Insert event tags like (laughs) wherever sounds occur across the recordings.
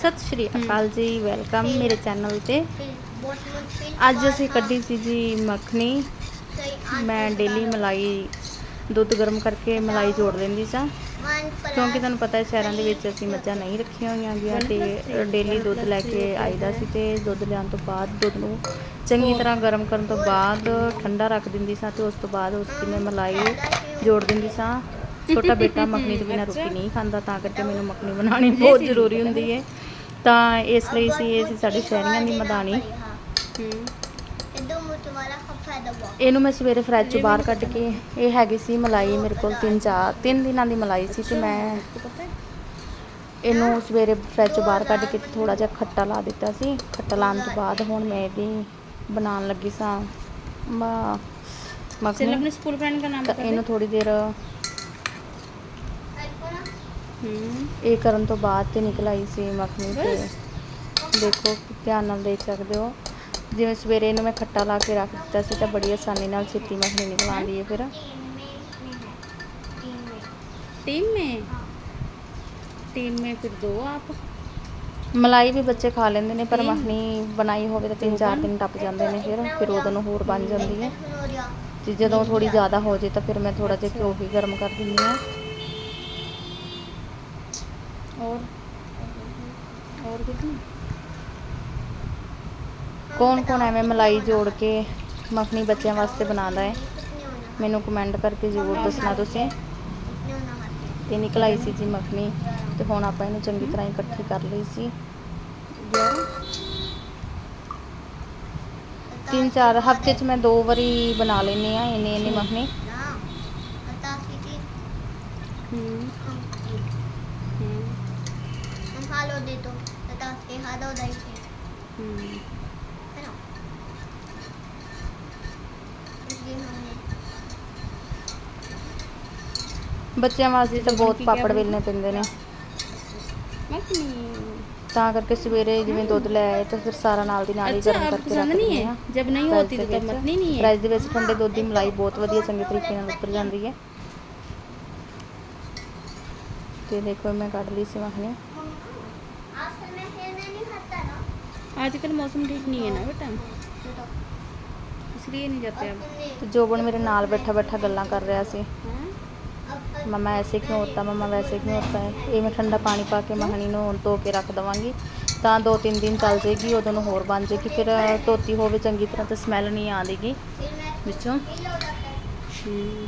ਸਤਿ ਸ਼੍ਰੀ ਅਕਾਲ ਜੀ ਵੈਲਕਮ ਮੇਰੇ ਚੈਨਲ ਤੇ। ਅੱਜ ਅਸੀਂ ਕੱਢੀ ਸੀ ਜੀ ਮੱਖਣੀ। ਮੈਂ ਡੇਲੀ ਮਲਾਈ ਦੁੱਧ ਗਰਮ ਕਰਕੇ ਮਲਾਈ ਜੋੜ ਲੈਂਦੀ ਸਾਂ। ਕਿਉਂਕਿ ਤੁਹਾਨੂੰ ਪਤਾ ਹੈ ਸ਼ਹਿਰਾਂ ਦੇ ਵਿੱਚ ਅਸੀਂ ਮੱਝਾਂ ਨਹੀਂ ਰੱਖੀਆਂ ਹੋਈਆਂ ਗੀਆਂ ਤੇ ਡੇਲੀ ਦੁੱਧ ਲੈ ਕੇ ਆਈਦਾ ਸੀ ਤੇ ਦੁੱਧ ਲਿਆਉਣ ਤੋਂ ਬਾਅਦ ਦੁੱਧ ਨੂੰ ਚੰਗੀ ਤਰ੍ਹਾਂ ਗਰਮ ਕਰਨ ਤੋਂ ਬਾਅਦ ਠੰਡਾ ਰੱਖ ਦਿੰਦੀ ਸਾਂ ਤੇ ਉਸ ਤੋਂ ਬਾਅਦ ਉਸ ਦੀ ਮੈਂ ਮਲਾਈ ਜੋੜ ਦਿੰਦੀ ਸਾਂ। ਛੋਟਾ (laughs) ਬੇਟਾ ਮੱਖਣੀ ਤੋਂ ਬਿਨਾਂ ਰੋਟੀ ਨਹੀਂ ਖਾਂਦਾ ਤਾਂ ਕਰਕੇ ਮੈਨੂੰ ਮੱਖਣੀ ਬਣਾਉਣੀ ਬਹੁਤ ਜ਼ਰੂਰੀ ਹੁੰਦੀ ਹੈ। ਤਾਂ ਇਸ ਲਈ ਸੀ ਇਹ ਸੀ ਸਾਡੇ ਸ਼ਹਿਰੀਆਂ ਦੀ ਮਦਾਨੀ। ਇਹਨੂੰ ਮੈਂ ਸਵੇਰੇ ਫਰਿੱਜ ਚੋਂ ਬਾਹਰ ਕੱਢ ਕੇ ਇਹ ਹੈਗੀ ਸੀ ਮਲਾਈ ਮੇਰੇ ਕੋਲ ਤਿੰਨ ਚਾਰ ਤਿੰਨ ਦਿਨਾਂ ਦੀ ਮਲਾਈ ਸੀ ਤੇ ਮੈਂ ਇਹਨੂੰ ਸਵੇਰੇ ਫਰਿੱਜ ਚੋਂ ਬਾਹਰ ਕੱਢ ਕੇ ਥੋੜਾ ਜਿਹਾ ਖੱਟਾ ਲਾ ਦਿੱਤਾ ਸੀ। ਖੱਟਾ ਲਾਉਣ ਤੋਂ ਬਾਅਦ ਹੁਣ ਮੈਂ ਇਹਦੀ ਬਣਾਉਣ ਲੱਗੀ ਸਾਂ। ਮਾ ਮਖਣੀ ਸਕੂਲ ਫਰੈਂਡ ਦਾ ਨਾਮ ਇਹਨੂੰ ਥੋੜੀ ਦੇਰ ਇਹ ਕਰਨ ਤੋਂ ਬਾਅਦ ਤੇ ਨਿਕਲ ਆਈ ਸੀ ਮੱਖਣੀ ਤੇ ਦੇਖੋ ਧਿਆਨ ਨਾਲ ਦੇਖ ਸਕਦੇ ਹੋ ਜਿਵੇਂ ਸਵੇਰੇ ਇਹਨੂੰ ਮੈਂ ਖੱਟਾ ਲਾ ਕੇ ਰੱਖ ਦਿੱਤਾ ਸੀ ਤਾਂ ਬੜੀ ਆਸਾਨੀ ਨਾਲ ਛੇਤੀ ਮੱਖਣੀ ਨਿਕਲ ਆਉਂਦੀ ਹੈ ਫਿਰ टीम में टीम में फिर दो आप ਮਲਾਈ ਵੀ ਬੱਚੇ ਖਾ ਲੈਂਦੇ ਨੇ ਪਰ ਮੱਖਣੀ ਬਣਾਈ ਹੋਵੇ ਤਾਂ ਤਿੰਨ ਚਾਰ ਦਿਨ ਟੱਪ ਜਾਂਦੇ ਨੇ ਫਿਰ ਫਿਰ ਉਹਦੋਂ ਨੂੰ ਹੋਰ ਬਣ ਜਾਂਦੀ ਹੈ ਤੇ ਜਦੋਂ ਥੋੜੀ ਜ਼ਿਆਦਾ ਹੋ ਜੇ ਤਾਂ ਫਿਰ ਮੈਂ ਥੋੜਾ ਜਿਹਾ ਘਿਓ ਵੀ ਗਰਮ ਕਰ ਦਿੰਦੀ ਹਾਂ और और कितनी ਕੌਣ ਕੌਣ ਐਵੇਂ ਮਲਾਈ ਜੋੜ ਕੇ ਮੱਖਣੀ ਬੱਚਿਆਂ ਵਾਸਤੇ ਬਣਾਉਂਦਾ ਹੈ ਮੈਨੂੰ ਕਮੈਂਟ ਕਰਕੇ ਜ਼ਰੂਰ ਦੱਸਣਾ ਤੁਸੀਂ ਤੇ ਨਿਕਲ ਆਈ ਸੀ ਜੀ ਮੱਖਣੀ ਤੇ ਹੁਣ ਆਪਾਂ ਇਹਨੂੰ ਚੰਗੀ ਤਰ੍ਹਾਂ ਇਕੱਠੀ ਕਰ ਲਈ ਸੀ ਤਿੰਨ ਚਾਰ ਹਫ਼ਤੇ 'ਚ ਮੈਂ ਦੋ ਵਾਰੀ ਬਣਾ ਲੈਂਦੀ ਆ ਇੰਨੀ ਇੰਨੀ ਮੱਖਣੀ हम्म हम्म હાલો દેતો તથા એ હાદો દઈ છે ਬੱਚਿਆਂ ਵਾਸਤੇ ਤਾਂ ਬਹੁਤ ਪਾਪੜ ਵੇਲਣੇ ਪੈਂਦੇ ਨੇ ਤਾਂ ਕਰਕੇ ਸਵੇਰੇ ਜਿਵੇਂ ਦੁੱਧ ਲੈ ਆਏ ਤਾਂ ਫਿਰ ਸਾਰਾ ਨਾਲ ਦੀ ਨਾਲ ਹੀ ਗਰਮ ਕਰਕੇ ਰੱਖ ਦਿੰਦੇ ਆ ਜਦ ਨਹੀਂ ਹੋਤੀ ਤਾਂ ਮਤ ਨਹੀਂ ਨਹੀਂ ਹੈ ਰਾਈਸ ਦੇ ਵਿੱਚ ਠੰਡੇ ਦੁੱਧ ਦੀ ਮਲਾਈ ਬਹੁਤ ਵਧੀਆ ਚੰਗੇ ਤਰੀਕੇ ਨਾਲ ਉੱਪਰ ਜਾਂਦੀ ਹੈ ਤੇ ਦੇਖੋ ਮੈਂ ਕੱਢ ਲਈ ਸੀ ਵਾਹਨੇ आजकल मौसम ठीक नहीं है ना बेटा इसलिए नहीं जाते अब अब तुमने ਤੇ ਜੋਬਨ ਮੇਰੇ ਨਾਲ ਬੈਠਾ ਬੈਠਾ ਗੱਲਾਂ ਕਰ ਰਿਹਾ ਸੀ हाँ? अब ਮਮਾ ਐਸੇ ਕਿਉਂ ਹੋਤਾ ਮਮਾ ਵੈਸੇ ਕਿਉਂ ਹੋਤਾ ਹੈ ਇਹ ਮੈਂ ਠੰਡਾ ਪਾਣੀ ਪਾ ਕੇ ਮੱਖਣੀ ਨੂੰ ਧੋ ਕੇ ਰੱਖ ਦਵਾਂਗੀ ਤਾਂ ਦੋ ਤਿੰਨ ਦਿਨ ਚੱਲ ਜਾਏਗੀ ਉਦੋਂ ਨੂੰ ਹੋਰ ਬਣ ਜਾਏਗੀ ਫਿਰ ਧੋਤੀ ਹੋਵੇ ਚੰਗੀ ਤਰ੍ਹਾਂ ਤੇ ਸਮੈਲ ਨਹੀਂ ਆਉਂਦੀਗੀ फिर मैं ਵਿੱਚੋਂ फिर लो रखा है हम्म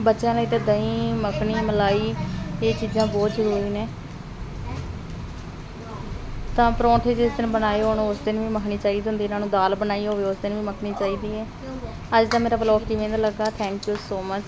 ਬੱਚਿਆਂ ਲਈ ਤਾਂ ਦਹੀਂ, ਮੱਖਣੀ, ਮਲਾਈ ਇਹ ਚੀਜ਼ਾਂ ਬਹੁਤ ਜ਼ਰੂਰੀ ਨੇ। ਤਾਂ ਪਰੌਂਠੇ ਜਿਸ ਦਿਨ ਬਣਾਏ ਹੋਣ, ਉਸ ਦਿਨ ਵੀ ਮੱਖਣੀ ਚਾਹੀਦੀ ਹੁੰਦੀ, ਇਹਨਾਂ ਨੂੰ ਦਾਲ ਬਣਾਈ ਹੋਵੇ, ਉਸ ਦਿਨ ਵੀ ਮੱਖਣੀ ਚਾਹੀਦੀ ਹੈ। ਅੱਜ ਦਾ ਮੇਰਾ ਵਲੌਗ ਕਿਵੇਂ ਦਾ ਲੱਗਾ? Thank you so much